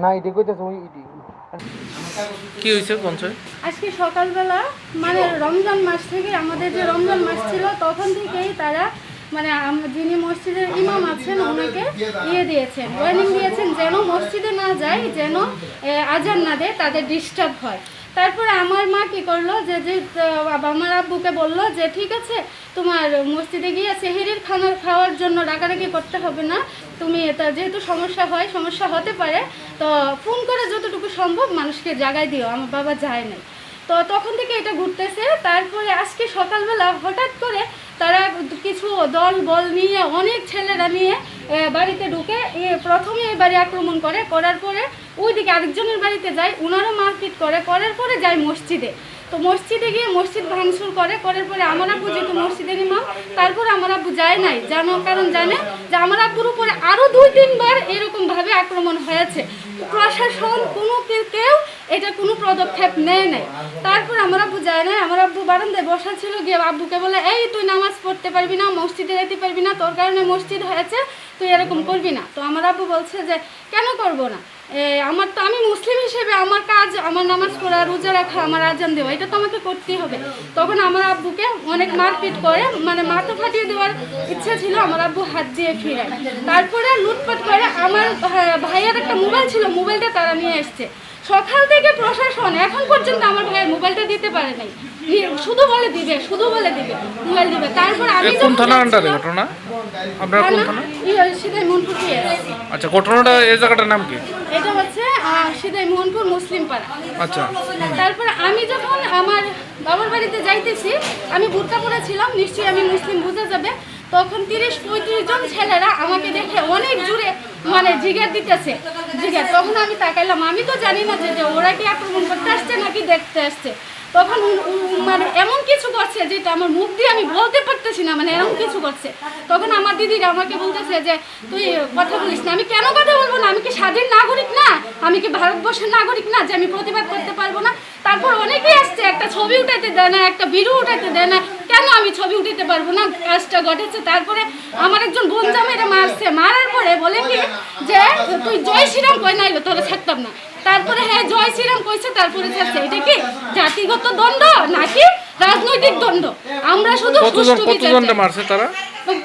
না এটি কইতেছে ওই এটি কি হয়েছে পঞ্চায়েত আজকে সকালবেলা মানে রমজান মাস থেকে আমাদের যে রমজান মাস ছিল তখন থেকেই তারা মানে যিনি মসজিদের ইমাম আছেন ওনাকে ইয়ে দিয়েছেন ওয়ার্নিং দিয়েছেন যেন মসজিদে না যায় যেন আজান না দেয় তাদের ডিস্টার্ব হয়। তারপরে আমার মা কি করল যে যে আমার আব্বুকে বলল যে, ঠিক আছে, তোমার মসজিদে গিয়ে সেহেরির খানা খাওয়ার জন্য ডাকাডাকি করতে হবে না। তুমি এটা যেহেতু সমস্যা হয়, সমস্যা হতে পারে, তো ফোন করে যতটুকু সম্ভব মানুষকে জাগায় দিও, আমার বাবা যায় নাই। তো তখন থেকে এটা ঘুরতেছে। তারপরে আজকে সকালবেলা হঠাৎ করে তারা কিছু দল, বল নিয়ে, অনেক ছেলেরা নিয়ে বাড়িতে ঢুকে প্রথমে এই বাড়ি আক্রমণ করে, করার পরে ওইদিকে আরেকজনের বাড়িতে যায় ওনারও মারপিট করে, করার পরে যায় মসজিদে। তো মসজিদে গিয়ে মসজিদ ভাঙচুর করে, করার পরে আমার আব্বু যেহেতু মসজিদের ইমাম, তারপর আমার আব্বু যায় নাই। জানো কারণ জানে যে আমার আব্বুর উপরে আরও দুই, তিনবার এরকমভাবে আক্রমণ হয়েছে। প্রশাসন কোনো কেউ এটা কোনো পদক্ষেপ নেয় নাই। তারপর আমার আব্বু যায় না আমার আব্বু বারান্দায় বসা ছিল গিয়ে আব্বুকে বলে, এই, তুই নামাজ পড়তে পারবি না, মসজিদে যেতে পারবি না, তোর কারণে মসজিদ হয়েছে, তুই এরকম করবি না। তো আমার আব্বু বলছে যে, কেন করব না? আমার তো, আমি মুসলিম হিসেবে আমার কাজ, আমার নামাজ পড়া, রোজা রাখা, আমার আজান দেওয়া, এটা তো আমাকে করতেই হবে। তখন আমার আব্বুকে অনেক মারপিট করে মানে মাথা ফাটিয়ে দেওয়ার ইচ্ছা ছিল, আমার আব্বু হাত দিয়ে ফিরায়। তারপরে লুটপাট করে আমার ভাইয়ের একটা মোবাইল ছিল, মোবাইলটা তারা নিয়ে এসছে। সকাল থেকে প্রশাসন এখন পর্যন্ত আমার ভাইয়ের মোবাইলটা দিতে পারে নাই। শুধু বলে দিবে শুধু বলে দিবে মোবাইল দিবে। তারপর আমি কোন থানার আন্ডারে ঘটনা? আপনার কোন থানা? ইয়ে, সিধাই মনপুর PS আচ্ছা ঘটনাটা এই জায়গাটার নাম কি? এটা হচ্ছে আহ, সিধাই মোহনপুর মুসলিম পাড়া। আচ্ছা। তারপর আমি যখন আমার বাবার বাড়িতে যাইতেছি আমি বুরকা পরেছিলাম নিশ্চয়ই আমি মুসলিম বুঝে যাবে। তখন তিরিশ, পঁয়ত্রিশ জন ছেলেরা আমাকে দেখে অনেক জুড়ে মানে জিগের দিতেছে। জিগের তখন আমি তাকাইলাম। আমি তো জানি না যে ওরা কি আক্রমণ করতে আসছে নাকি দেখতে আসছে। তখন মানে এমন কিছু করছে যেটা আমার মুখ দিয়ে আমি বলতে পারতেছি না মানে এমন কিছু করছে। তখন আমার দিদিরা আমাকে বলতেছে যে, তুই কথা বলিস না। আমি কেন কথা বলব না? আমি কি স্বাধীন নাগরিক না? আমি কি ভারতবর্ষের নাগরিক না যে আমি প্রতিবাদ করতে পারব না? তারপর অনেকেই আসছে, একটা ছবি উঠাইতে দেয় না, একটা ভিডিও উঠাইতে দেয় না। কেন আমি ছবি উঠাইতে পারব না? কাজটা ঘটেছে। তারপরে আমার একজন বোন জামাইরে মারছে। মারার পরে বলে কি যে তুই জয় শ্রীরাম কই? নাইলো তোরা ছাড়তাম না। তারপরে হ্যাঁ জয় শ্রীরাম কইছে তারপরে ছাড়ছে। এটা কি জাতিগত দ্বন্দ্ব নাকি রাজনৈতিক দ্বন্দ্ব? আমরা শুধু কতজন কতজনটা মারছে তারা?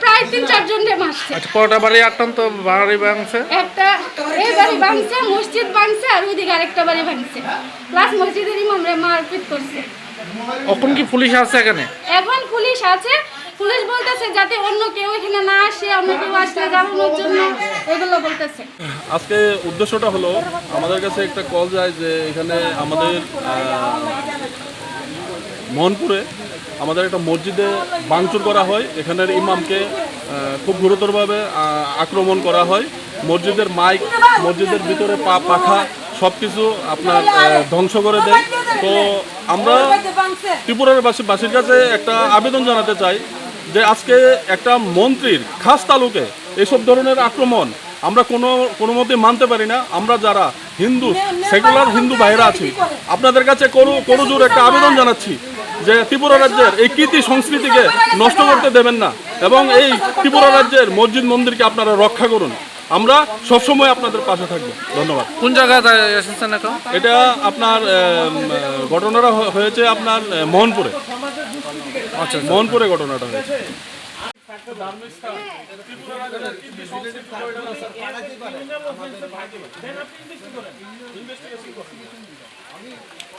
প্রায় তিন চারজনকে মারছে। আচ্ছা কটা বাড়ি আক্রান্ত বাড়ি ভাঙছে? একটা এই বাড়ি ভাঙছে মসজিদ ভাঙছে আর ওইদিকে আরেকটা বাড়ি ভাঙছে। প্লাস মসজিদের ইমামরে মারপিট করছে। এখন কি পুলিশ আছে এখানে? এখন পুলিশ আছে। পুলিশ বলতেছে যাতে অন্য কেউ এখানে না আসে অন্য কেউ আসলে জানানোর জন্য। এগুলো বলতেছে। আজকে উদ্দেশ্যটা হলো আমাদের কাছে একটা কল যায় যে এখানে আমাদের মোহনপুরে আমাদের একটা মসজিদে ভাঙচুর করা হয়। এখানের ইমামকে খুব গুরুতরভাবে আক্রমণ করা হয়। মসজিদের মাইক মসজিদের ভিতরে পা পাখা সব কিছু আপনার ধ্বংস করে দেয়। তো আমরা ত্রিপুরার বাসী বাসীর কাছে একটা আবেদন জানাতে চাই যে আজকে একটা মন্ত্রীর খাস তালুকে এসব ধরনের আক্রমণ আমরা কোনো কোনো মতে মানতে পারি না। আমরা যারা হিন্দু সেকুলার হিন্দু ভাইরা আছি আপনাদের কাছে করু করুজোর একটা আবেদন জানাচ্ছি যে ত্রিপুরা রাজ্যের এই কীর্তি সংস্কৃতিকে নষ্ট করতে দেবেন না এবং এই ত্রিপুরা রাজ্যের মসজিদ মন্দিরকে আপনারা রক্ষা করুন। আমরা সবসময় আপনাদের পাশে থাকব। ধন্যবাদ। কোন জায়গায় এসেছেন এখন? এটা আপনার ঘটনাটা হয়েছে আপনার মোহনপুরে। আচ্ছা। মোহনপুরে ঘটনাটা হয়েছে।